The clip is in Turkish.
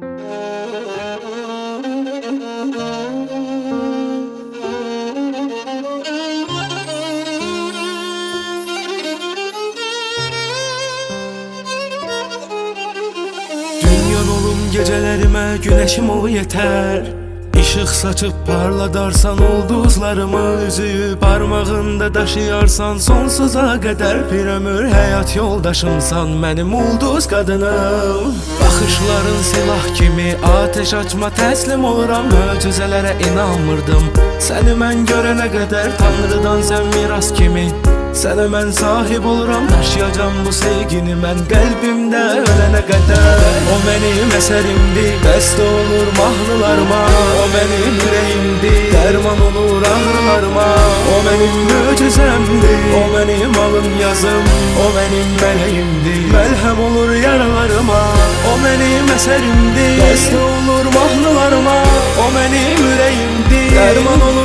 Dünyan olum gecelerime güneşim ol yeter Işık saçıp parladarsan ulduzlarımı Üzüyü parmağında daşıyarsan sonsuza kadar Bir ömür hayat yoldaşımsan benim ulduz kadınım. Bakışların silah kimi ateş açma teslim oluram Möcüzelere inanmırdım. Seni ben görene kadar Tanrıdan sen miras kimi? Sənə mən sahib oluram Daşıyacam bu sevgini mən qəlbimdə ölənə qədər O mənim əsərimdir Bəstə olur mahnılarıma O mənim ürəyimdir Dərman olur ağrılarıma O mənim möcüzəmdir O mənim alın yazım. O mənim mələyimdir Məlhəm olur yaralarıma. O mənim əsərimdir Bəstə olur mahnılarıma O mənim ürəyimdir Dərman olur